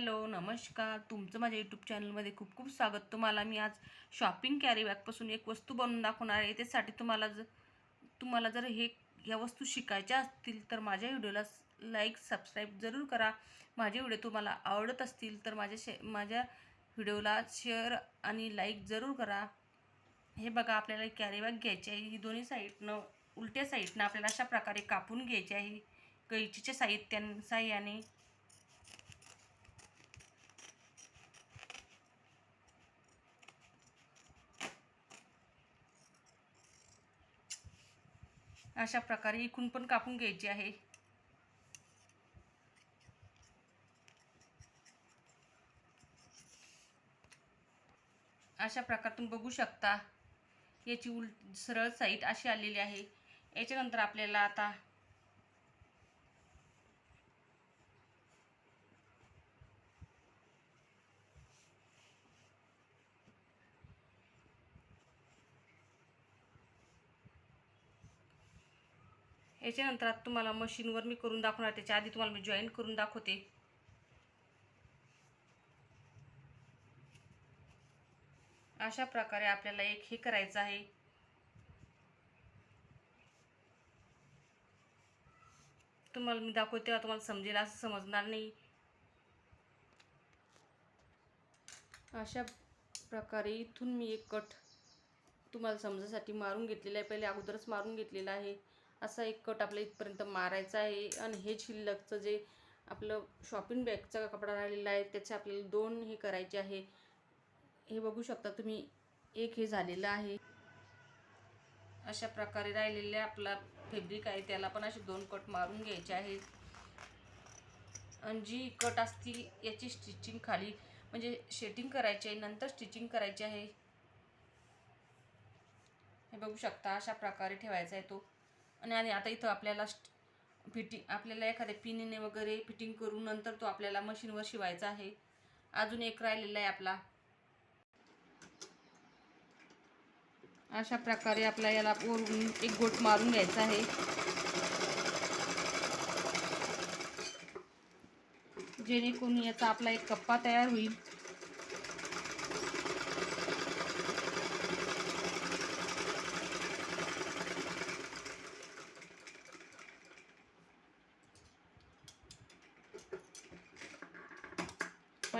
Hello नमस्कार. तुमचं माझ्या यूट्यूब चॅनलमध्ये खूप खूप स्वागत. तुम्हाला मी आज शॉपिंग कॅरीबॅगपासून एक वस्तू बनवून दाखवणार आहे. त्यासाठी तुम्हाला जर तुम्हाला जर हे ह्या वस्तू शिकायच्या असतील तर माझ्या व्हिडिओला लाईक सबस्क्राईब जरूर करा. माझे व्हिडिओ तुम्हाला आवडत असतील तर माझ्या शे माझ्या व्हिडिओला शेअर आणि लाईक जरूर करा. हे बघा आपल्याला कॅरीबॅग घ्यायची आहे. ही दोन्ही साईडनं उलट्या साईडनं आपल्याला अशा प्रकारे कापून घ्यायची आहे. कैचीच्या साहित्या साह्याने अशा प्रकारे इकून पण कापून घ्यायची आहे. अशा प्रकारातून तुम्ही बघू शकता. याची उल सरळ साईट अशी आलेली आहे. याच्यानंतर आपल्याला आता याच्यानंतर आता तुम्हाला मशीनवर मी करून दाखवणार त्याच्या आधी तुम्हाला मी जॉईन करून दाखवते. अशा प्रकारे आपल्याला एक हे करायचं आहे. तुम्हाला मी दाखवते तेव्हा तुम्हाला समजेल असं समजणार नाही. अशा प्रकारे इथून मी एक कट तुम्हाला समजासाठी मारून घेतलेला आहे. पहिले अगोदरच मारून घेतलेला आहे. असा एक कट आपल्या इथपर्यंत मारायचा आहे. आणि हे शिल्लकचं जे आपलं शॉपिंग बॅगचा कपडा राहिलेला आहे त्याचे आपल्याला दोन हे करायचे आहे. हे बघू शकता तुम्ही एक हे झालेलं आहे. अशा प्रकारे राहिलेले आपला फेब्रिक आहे त्याला पण असे दोन कट मारून घ्यायचे आहेत आणि जी कट असती याची स्टिचिंग खाली म्हणजे शेटिंग करायची आहे नंतर स्टिचिंग करायची आहे. हे बघू शकता अशा प्रकारे ठेवायचा आहे तो. आणि आणि आता इथं आपल्याला फिटिंग आपल्याला एखाद्या पिनीने वगैरे फिटिंग करून नंतर तो आपल्याला मशीनवर शिवायचा आहे. अजून एक राहिलेला आहे आपला. अशा प्रकारे आपल्या याला वरून एक गोट मारून घ्यायचा आहे. जेणेकरून याचा आपला एक कप्पा तयार होईल.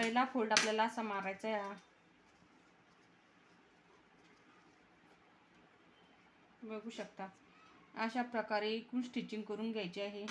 पहिला फोल्ड आपल्याला असा मारायचा आहे बघू शकता. अशा प्रकारे एकूण स्टिचिंग करून घ्यायची आहे.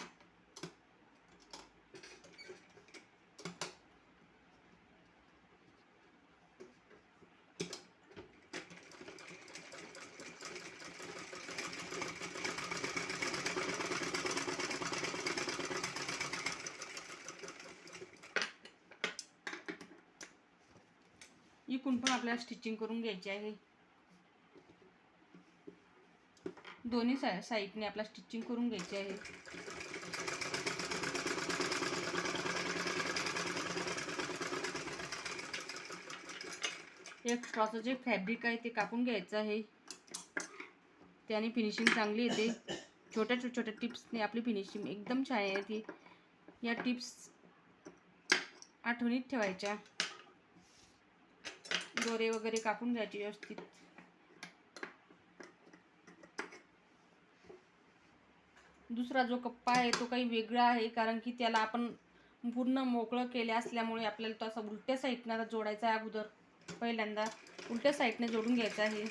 इकून पण आपल्याला स्टिचिंग करून घ्यायची आहे. दोन्ही सा साईडने आपला स्टिचिंग करून घ्यायची आहे. एक्स्ट्राचं जे फॅब्रिक आहे ते कापून घ्यायचं आहे. त्याने फिनिशिंग चांगली येते. छोट्या छोट्या टिप्सने आपली फिनिशिंग एकदम छान येते. या टिप्स आठवणीत ठेवायच्या. दोरे वगैरे कापून घ्यायचे व्यवस्थित. दुसरा जो कप्पा आहे तो काही वेगळा आहे कारण की त्याला आपण पूर्ण मोकळं केले असल्यामुळे आपल्याला तो असा उलट्या साईडनं जोडायचा आहे अगोदर पहिल्यांदा. उलट्या साईडने जोडून घ्यायचा आहे.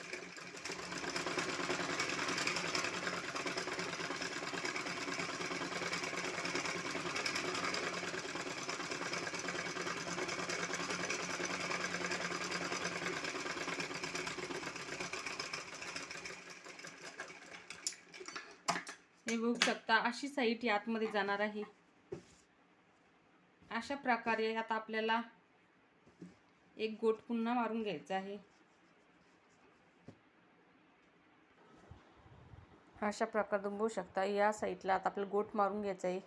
हे बघू शकता अशी साईट ही आतमध्ये जाणार आहे. अशा प्रकारे आता आपल्याला एक गोट पुन्हा मारून घ्यायचा आहे. अशा प्रकारे तुम्ही बघू शकता या साईडला आता आपल्याला गोट मारून घ्यायचा आहे.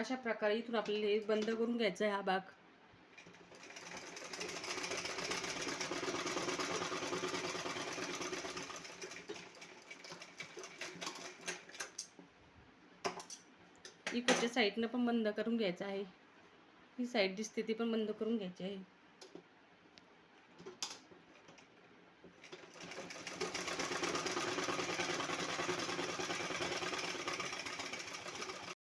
अशा प्रकारे इथून आपल्याला हे बंद करून घ्यायचं आहे हा भाग. इकडच्या साईडनं पण बंद करून घ्यायचं आहे. ही साईड दिसते ती पण बंद करून घ्यायची आहे.